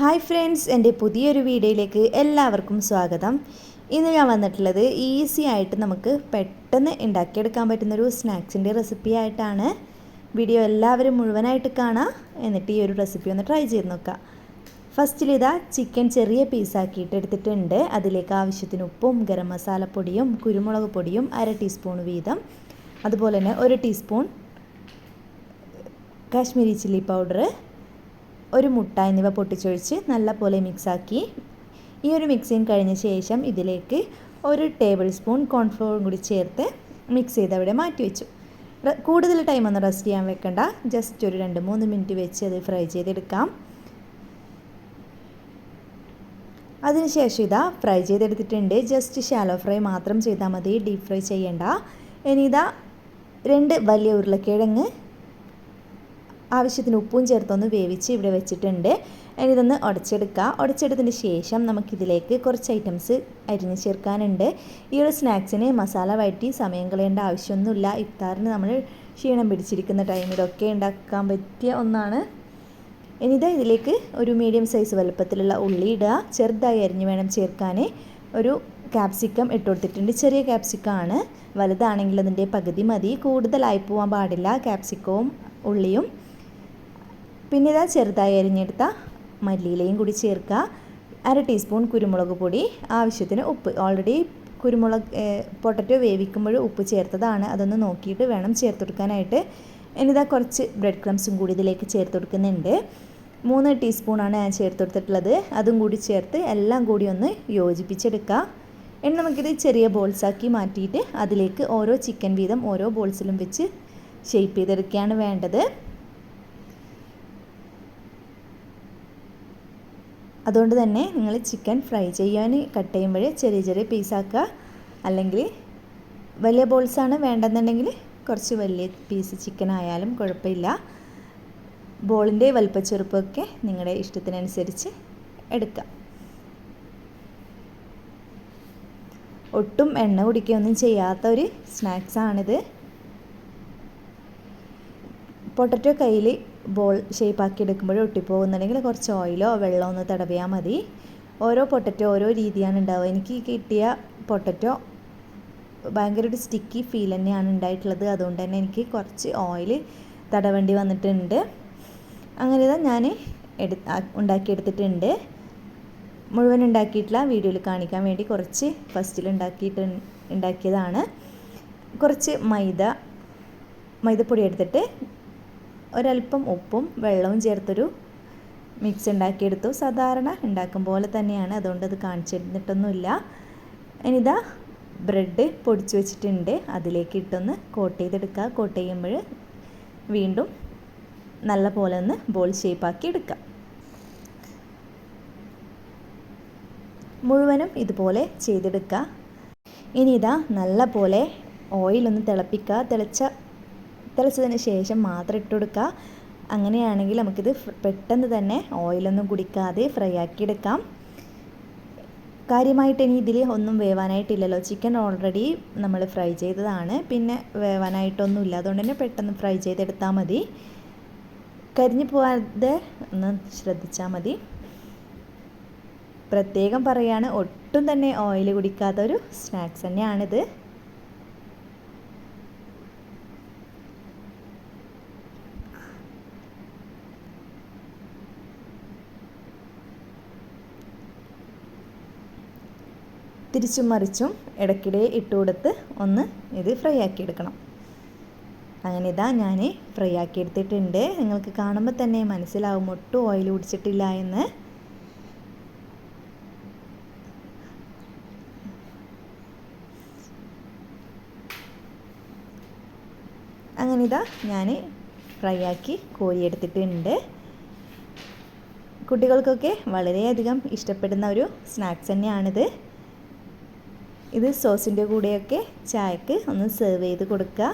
Hi friends എന്റെ പുതിയൊരു വീഡിയോയിലേക്ക് എല്ലാവർക്കും സ്വാഗതം. ഇന്ന് ഞാൻ വന്നിട്ടുള്ളത് ഈസി ആയിട്ട് നമുക്ക് പെട്ടെന്ന് ഉണ്ടാക്കിയെടുക്കാൻ പറ്റുന്നൊരു സ്നാക്സിന്റെ റെസിപ്പി ആയിട്ടാണ്. വീഡിയോ എല്ലാവരും മുഴുവനായിട്ട് കാണാം. എന്നിട്ട് ഈ ഒരു റെസിപ്പി ഒന്ന് ട്രൈ ചെയ്ത് നോക്കാം. ഫസ്റ്റിൽ ഇതാ ചിക്കൻ ചെറിയ പീസാക്കിയിട്ട് എടുത്തിട്ടുണ്ട്. അതിലേക്ക് ആവശ്യത്തിന് ഉപ്പും ഗരം മസാലപ്പൊടിയും കുരുമുളക് പൊടിയും അര ടീസ്പൂൺ വീതം. അതുപോലെ തന്നെ ഒരു ടീസ്പൂൺ കാശ്മീരി ചില്ലി പൗഡർ ഒരു മുട്ട എന്നിവ പൊട്ടിച്ചൊഴിച്ച് നല്ലപോലെ മിക്സാക്കി. ഈ ഒരു മിക്സിങ് കഴിഞ്ഞ ശേഷം ഇതിലേക്ക് ഒരു ടേബിൾ സ്പൂൺ കോൺഫ്ലോറും കൂടി ചേർത്ത് മിക്സ് ചെയ്ത് അവിടെ മാറ്റി വെച്ചു. കൂടുതൽ ടൈം ഒന്നും റെസ്റ്റ് ചെയ്യാൻ വെക്കണ്ട. ജസ്റ്റ് ഒരു രണ്ട് മൂന്ന് മിനിറ്റ് വെച്ച് അത് ഫ്രൈ ചെയ്തെടുക്കാം. അതിനുശേഷം ഇതാ ഫ്രൈ ചെയ്തെടുത്തിട്ടുണ്ട്. ജസ്റ്റ് ഷാലോ ഫ്രൈ മാത്രം ചെയ്താൽ മതി. ഡീപ് ഫ്രൈ ചെയ്യേണ്ട. ഇനി ഇതാ രണ്ട് വലിയ ഉരുളക്കിഴങ്ങ് ആവശ്യത്തിന് ഉപ്പും ചേർത്തൊന്ന് വേവിച്ച് ഇവിടെ വെച്ചിട്ടുണ്ട്. ഇനി ഇതൊന്ന് ഉടച്ചെടുക്കുക ഉടച്ചെടുത്തതിന് ശേഷം നമുക്കിതിലേക്ക് കുറച്ച് ഐറ്റംസ് അരിഞ്ഞ് ചേർക്കാനുണ്ട്. ഈ ഒരു സ്നാക്സിന് മസാല വഴറ്റി സമയം കളയേണ്ട ആവശ്യമൊന്നുമില്ല. ഇഫ്താറിന് നമ്മൾ ക്ഷീണം പിടിച്ചിരിക്കുന്ന ടൈമിലൊക്കെ ഉണ്ടാക്കാൻ പറ്റിയ ഒന്നാണ്. ഇനിതാ ഇതിലേക്ക് ഒരു മീഡിയം സൈസ് വലുപ്പത്തിലുള്ള ഉള്ളി ഇടുക. ചെറുതായി അരിഞ്ഞ് വേണം ചേർക്കാൻ ഒരു ക്യാപ്സിക്കം ഇട്ട് കൊടുത്തിട്ടുണ്ട്. ചെറിയ ക്യാപ്സിക്കമാണ് വലുതാണെങ്കിൽ അതിന്റെ പകുതി മതി. കൂടുതലായി പോകാൻ പാടില്ല. ക്യാപ്സിക്കവും ഉള്ളിയും പിന്നെ ഇതാ ചെറുതായി അരിഞ്ഞെടുത്ത മല്ലിയിലയും കൂടി ചേർക്കുക. അര ടീസ്പൂൺ കുരുമുളക് പൊടി ആവശ്യത്തിന് ഉപ്പ്. ഓൾറെഡി കുരുമുളക് പൊട്ടറ്റോ വേവിക്കുമ്പോൾ ഉപ്പ് ചേർത്തതാണ്. അതൊന്ന് നോക്കിയിട്ട് വേണം ചേർത്ത് കൊടുക്കാനായിട്ട് ഇനിതാ കുറച്ച് ബ്രെഡ് ക്രംസും കൂടി ഇതിലേക്ക് ചേർത്ത് കൊടുക്കുന്നുണ്ട് മൂന്ന് ടീസ്പൂണാണ് ഞാൻ ചേർത്ത് കൊടുത്തിട്ടുള്ളത് അതും കൂടി ചേർത്ത് എല്ലാം കൂടി ഒന്ന് യോജിപ്പിച്ചെടുക്കുക. ഇനി നമുക്കിത് ചെറിയ ബോൾസാക്കി മാറ്റിയിട്ട് അതിലേക്ക് ഓരോ ചിക്കൻ വീതം ഓരോ ബോൾസിലും വെച്ച് ഷേപ്പ് ചെയ്തെടുക്കുകയാണ് വേണ്ടത്. അതുകൊണ്ട് തന്നെ നിങ്ങൾ ചിക്കൻ ഫ്രൈ ചെയ്യാൻ കട്ട് ചെയ്യുമ്പോൾ ചെറിയ ചെറിയ പീസാക്കുക അല്ലെങ്കിൽ വലിയ ബോൾസാണ് വേണ്ടെന്നുണ്ടെങ്കിൽ കുറച്ച് വലിയ പീസ് ചിക്കൻ ആയാലും കുഴപ്പമില്ല. ബോളിന്റെ വലിപ്പച്ചെറുപ്പമൊക്കെ നിങ്ങളുടെ ഇഷ്ടത്തിനനുസരിച്ച് എടുക്കാം. ഒട്ടും എണ്ണ കുടിക്കുകയൊന്നും ചെയ്യാത്ത ഒരു സ്നാക്സാണിത് പൊട്ടറ്റോ കയ്യിൽ ബോൾ ഷേപ്പാക്കി എടുക്കുമ്പോൾ ഒട്ടിപ്പോകുന്നുണ്ടെങ്കിൽ കുറച്ച് ഓയിലോ വെള്ളമോ ഒന്ന് തടവിയാൽ മതി. ഓരോ പൊട്ടറ്റോ ഓരോ രീതിയാണ് ഉണ്ടാവുക. എനിക്ക് കിട്ടിയ പൊട്ടറ്റോ ഭയങ്കര ഒരു സ്റ്റിക്കി ഫീൽ തന്നെയാണ് ഉണ്ടായിട്ടുള്ളത്. അതുകൊണ്ട് തന്നെ എനിക്ക് കുറച്ച് ഓയിൽ തടവേണ്ടി വന്നിട്ടുണ്ട്. അങ്ങനെ ഇതാ ഞാൻ എടു ഉണ്ടാക്കിയെടുത്തിട്ടുണ്ട്. മുഴുവൻ ഉണ്ടാക്കിയിട്ടില്ല വീഡിയോയിൽ കാണിക്കാൻ വേണ്ടി കുറച്ച് ഫസ്റ്റിൽ ഉണ്ടാക്കിയിട്ട് ഉണ്ടാക്കിയതാണ്. കുറച്ച് മൈദ മൈദപ്പൊടി എടുത്തിട്ട് ഒരല്പം ഉപ്പും വെള്ളവും ചേർത്തൊരു മിക്സ് ഉണ്ടാക്കിയെടുത്തു. സാധാരണ ഉണ്ടാക്കും പോലെ തന്നെയാണ്. അതുകൊണ്ട് അത് കാണിച്ചിരുന്നിട്ടൊന്നുമില്ല. ഇനിതാ ബ്രെഡ് പൊടിച്ചു വെച്ചിട്ടുണ്ട്. അതിലേക്ക് ഇട്ടൊന്ന് കോട്ട് ചെയ്തെടുക്കുക. കോട്ട് ചെയ്യുമ്പോൾ വീണ്ടും നല്ല പോലെ ഒന്ന് ബോൾ ഷേപ്പാക്കി എടുക്കുക. മുഴുവനും ഇതുപോലെ ചെയ്തെടുക്കുക. ഇനി ഇതാ നല്ല പോലെ ഓയിലൊന്ന് തിളപ്പിക്കുക. തിളച്ച തിളച്ചതിന് ശേഷം മാത്രം ഇട്ട് കൊടുക്കുക. അങ്ങനെയാണെങ്കിൽ നമുക്കിത് പെട്ടെന്ന് തന്നെ ഓയിലൊന്നും കുടിക്കാതെ ഫ്രൈ ആക്കി എടുക്കാം. കാര്യമായിട്ട് ഇനി ഇതിൽ ഒന്നും വേവാനായിട്ടില്ലല്ലോ. ചിക്കൻ ഓൾറെഡി നമ്മൾ ഫ്രൈ ചെയ്തതാണ്. പിന്നെ വേവാനായിട്ടൊന്നുമില്ല. അതുകൊണ്ട് തന്നെ പെട്ടെന്ന് ഫ്രൈ ചെയ്തെടുത്താൽ മതി. കരിഞ്ഞു പോകാതെ ഒന്ന് ശ്രദ്ധിച്ചാൽ മതി. പ്രത്യേകം പറയുകയാണ് ഒട്ടും തന്നെ ഓയിൽ കുടിക്കാത്ത ഒരു സ്നാക്സ് തന്നെയാണിത്. തിരിച്ചും മറിച്ചും ഇടയ്ക്കിടെ ഇട്ട് കൊടുത്ത് ഒന്ന് ഇത് ഫ്രൈ ആക്കി എടുക്കണം. അങ്ങനെ ഇതാ ഞാൻ ഫ്രൈ ആക്കി എടുത്തിട്ടുണ്ട്. നിങ്ങൾക്ക് കാണുമ്പോൾ തന്നെ മനസ്സിലാവും ഒട്ടും ഓയിൽ കുടിച്ചിട്ടില്ല എന്ന്. അങ്ങനെ ഇതാ ഞാൻ ഫ്രൈ ആക്കി കോരി എടുത്തിട്ടുണ്ട്. കുട്ടികൾക്കൊക്കെ വളരെയധികം ഇഷ്ടപ്പെടുന്ന ഒരു സ്നാക്സ് തന്നെയാണിത്. ഇത് സോസിന്റെ കൂടെയൊക്കെ ചായക്ക് ഒന്ന് സെർവ് ചെയ്ത് കൊടുക്കുക.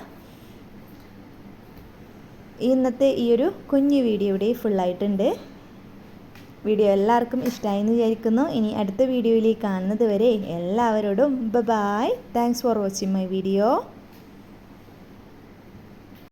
ഇന്നത്തെ ഈ ഒരു കുഞ്ഞു വീഡിയോ ഇവിടെ ഫുള്ളായിട്ടുണ്ട് വീഡിയോ എല്ലാവർക്കും ഇഷ്ടമായി എന്ന് വിചാരിക്കുന്നു. ഇനി അടുത്ത വീഡിയോയിലേക്ക് കാണുന്നത് വരെ എല്ലാവരോടും ബ bye thanks for watching my video